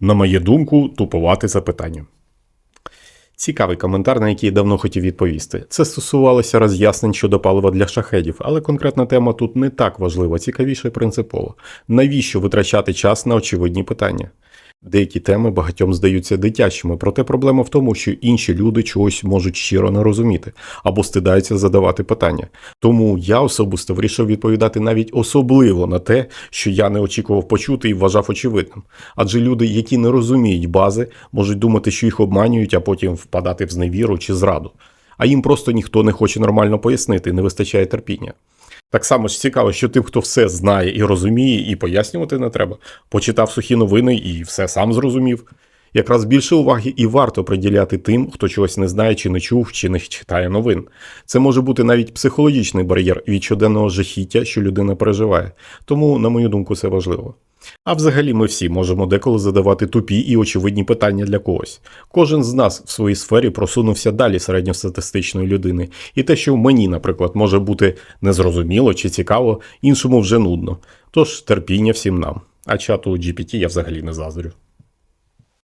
На мою думку, тупувати запитання. Цікавий коментар, на який я давно хотів відповісти. Це стосувалося роз'яснень щодо палива для шахедів, але конкретна тема тут не так важлива, цікавіше і принципово. Навіщо витрачати час на очевидні питання? Деякі теми багатьом здаються дитячими, проте проблема в тому, що інші люди чогось можуть щиро не розуміти або стидаються задавати питання. Тому я особисто вирішив відповідати навіть особливо на те, що я не очікував почути і вважав очевидним. Адже люди, які не розуміють бази, можуть думати, що їх обманюють, а потім впадати в зневіру чи зраду. А їм просто ніхто не хоче нормально пояснити, не вистачає терпіння. Так само ж цікаво, що тим, хто все знає і розуміє, і пояснювати не треба, почитав сухі новини і все сам зрозумів. Якраз більше уваги і варто приділяти тим, хто чогось не знає, чи не чув, чи не читає новин. Це може бути навіть психологічний бар'єр від щоденного жахіття, що людина переживає. Тому, на мою думку, це важливо. А взагалі ми всі можемо деколи задавати тупі і очевидні питання для когось. Кожен з нас в своїй сфері просунувся далі середньостатистичної людини, і те, що мені, наприклад, може бути незрозуміло чи цікаво, іншому вже нудно. Тож терпіння всім нам. А чату GPT я взагалі не заздрю.